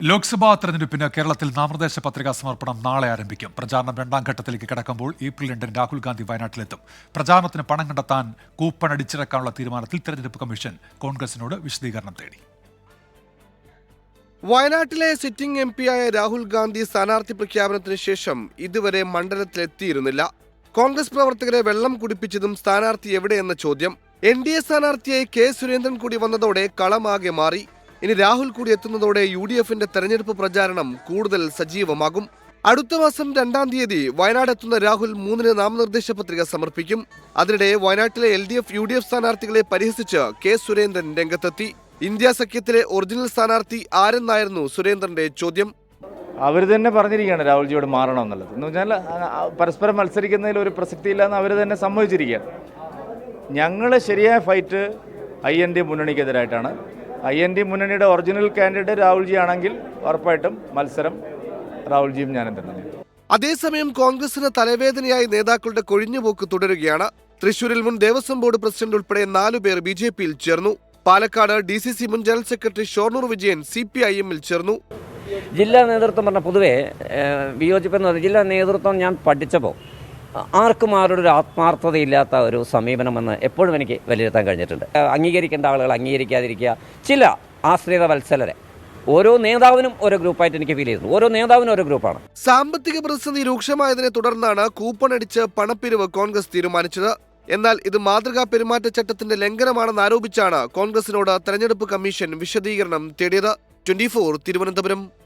ലോക്സഭാ തെരഞ്ഞെടുപ്പിന് കേരളത്തിൽ നാമനിർദ്ദേശ പത്രികാ സമർപ്പണം നാളെ ആരംഭിക്കും. പ്രചാരണം രണ്ടാം ഘട്ടത്തിലേക്ക് കടക്കുമ്പോൾ ഏപ്രിൽ രണ്ടിന് രാഹുൽ ഗാന്ധി വയനാട്ടിലെത്തും. പ്രചാരണത്തിന് പണം കണ്ടെത്താൻ കൂപ്പൺ അടിച്ചിറക്കാനുള്ള തീരുമാനത്തിൽ തെരഞ്ഞെടുപ്പ് കമ്മീഷൻ കോൺഗ്രസിനോട് വിശദീകരണം തേടി. വയനാട്ടിലെ സിറ്റിംഗ് എം പിയായ രാഹുൽ ഗാന്ധി സ്ഥാനാർത്ഥി പ്രഖ്യാപനത്തിന് ശേഷം ഇതുവരെ മണ്ഡലത്തിലെത്തിയിരുന്നില്ല. കോൺഗ്രസ് പ്രവർത്തകരെ വെള്ളം കുടിപ്പിച്ചതും സ്ഥാനാർത്ഥി എവിടെയെന്ന ചോദ്യം. എൻ ഡി എ സ്ഥാനാർത്ഥിയായി കെ സുരേന്ദ്രൻ കൂടി വന്നതോടെ കളമാകെ മാറി. ഇനി രാഹുൽ കൂടി എത്തുന്നതോടെ യു ഡി എഫിന്റെ തെരഞ്ഞെടുപ്പ് പ്രചാരണം കൂടുതൽ സജീവമാകും. അടുത്ത മാസം രണ്ടാം തീയതി വയനാട് എത്തുന്ന രാഹുൽ മൂന്നിന് നാമനിർദ്ദേശ പത്രിക സമർപ്പിക്കും. അതിനിടെ വയനാട്ടിലെ L D F U D F സ്ഥാനാർത്ഥികളെ പരിഹസിച്ച് കെ സുരേന്ദ്രൻ രംഗത്തെത്തി. ഇന്ത്യ സഖ്യത്തിലെ ഒറിജിനൽ സ്ഥാനാർത്ഥി ആരെന്നായിരുന്നു സുരേന്ദ്രന്റെ ചോദ്യം. അവർ തന്നെ പറഞ്ഞിരിക്കുകയാണ് രാഹുൽജിയോട് മാറണം എന്നുള്ളത്. എന്ന് ആ, പരസ്പരം മത്സരിക്കുന്നതിൽ ഒരു പ്രസക്തിയില്ല എന്ന് അവർ തന്നെ സമ്മതിച്ചിരിക്കുകയാണ്. ഞങ്ങൾ ശരിയായ ഫൈറ്റ് ഐ എൻ ഡി മുന്നണിക്കെതിരായിട്ടാണ്. ഐ എൻ ഡി മുന്നണിയുടെ ഒറിജിനൽ കാൻഡിഡേറ്റ് രാഹുൽജി ആണെങ്കിൽ ഉറപ്പായിട്ടും മത്സരം രാഹുൽജിയും ഞാൻ തന്നെ അതേസമയം കോൺഗ്രസിന് തലവേദനയായി നേതാക്കളുടെ കൊഴിഞ്ഞുപോക്ക് തുടരുകയാണ്. തൃശൂരിൽ മുൻ ദേവസ്വം ബോർഡ് പ്രസിഡന്റ് ഉൾപ്പെടെ നാലുപേർ ബി ജെ പിയിൽ ചേർന്നു. പാലക്കാട് ഡി സി സി മുൻ general secretary Shoranur Vijayan C P I എമ്മിൽ ചേർന്നു. ജില്ലാ നേതൃത്വം പറഞ്ഞ പൊതുവേ വിയോജിപ്പെന്ന് പറഞ്ഞാൽ ജില്ലാ നേതൃത്വം ഞാൻ പഠിച്ചപ്പോൾ ആർക്കും ആരുടെ ഒരു ആത്മാർത്ഥതയില്ലാത്ത ഒരു സമീപനമെന്ന് എപ്പോഴും എനിക്ക് വിലയിരുത്താൻ കഴിഞ്ഞിട്ടുണ്ട്. അംഗീകരിക്കേണ്ട ആളുകൾ അംഗീകരിക്കാതിരിക്കുക. ചില ആശ്രിത വത്സലരെ ഓരോ നേതാവിനും ഓരോ ഗ്രൂപ്പായിട്ട് എനിക്ക് ഫീൽ ചെയ്യുന്നു. ഓരോ നേതാവിനും ഓരോ ഗ്രൂപ്പാണ്. സാമ്പത്തിക പ്രതിസന്ധി രൂക്ഷമായതിനെ തുടർന്നാണ് കൂപ്പൺ അടിച്ച് പണപ്പിരിവ് കോൺഗ്രസ് തീരുമാനിച്ചത്. എന്നാൽ ഇത് മാതൃകാ പെരുമാറ്റച്ചട്ടത്തിന്റെ ലംഘനമാണെന്ന് ആരോപിച്ചാണ് കോൺഗ്രസിനോട് തെരഞ്ഞെടുപ്പ് കമ്മീഷൻ വിശദീകരണം തേടിയത്. ട്വന്റി തിരുവനന്തപുരം.